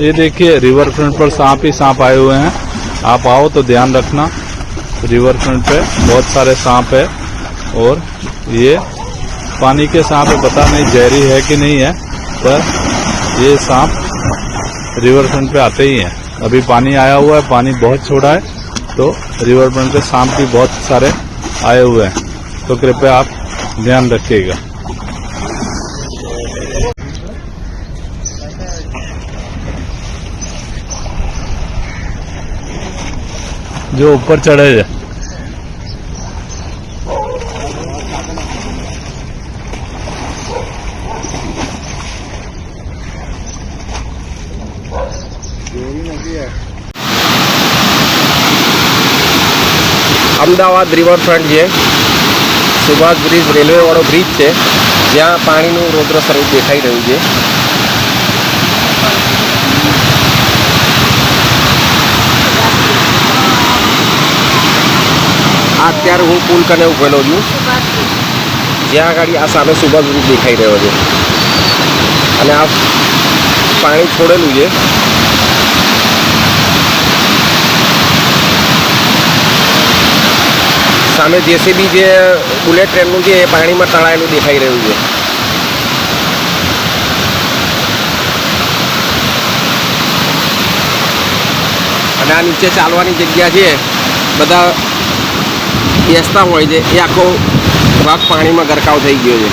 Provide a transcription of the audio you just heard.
ये देखिए river front पर सांप ही सांप आए हुए हैं। आप आओ तो ध्यान रखना रिवर फ्रंट पे बहुत सारे सांप है और ये पानी के सांप है, पता नहीं जहरी है कि नहीं है, पर ये सांप रिवर फ्रंट पे आते ही हैं। अभी पानी आया हुआ है, पानी बहुत छोड़ा है तो रिवर फ्रंट पे सांप भी बहुत सारे आए हुए हैं। तो कृपया आप ध्यान रखिएगा। જો ઉપર ચડે છે. અમદાવાદ રિવરફ્રન્ટ છે સુભાષ બ્રિજ રેલવેવાળો બ્રિજ છે, જ્યાં પાણીનું રોદ્ર સ્વરૂપ દેખાઈ રહ્યું છે. અત્યારે હું પુલ કને ઉભેલો છું. જ્યાં આગળ આ સામે સુભાષ બ્રિજ દેખાઈ રહ્યો છે. અને આ પાણી છોડેલું છે. સામે જેસીબી જે બુલેટ ટ્રેનનું છે એ પાણીમાં તળાયેલું દેખાઈ રહ્યું છે. અને આ નીચે ચાલવાની જગ્યા છે. બધા બેસતા હોય છે એ આખો ભાગ પાણીમાં ગરકાવ થઈ ગયો છે.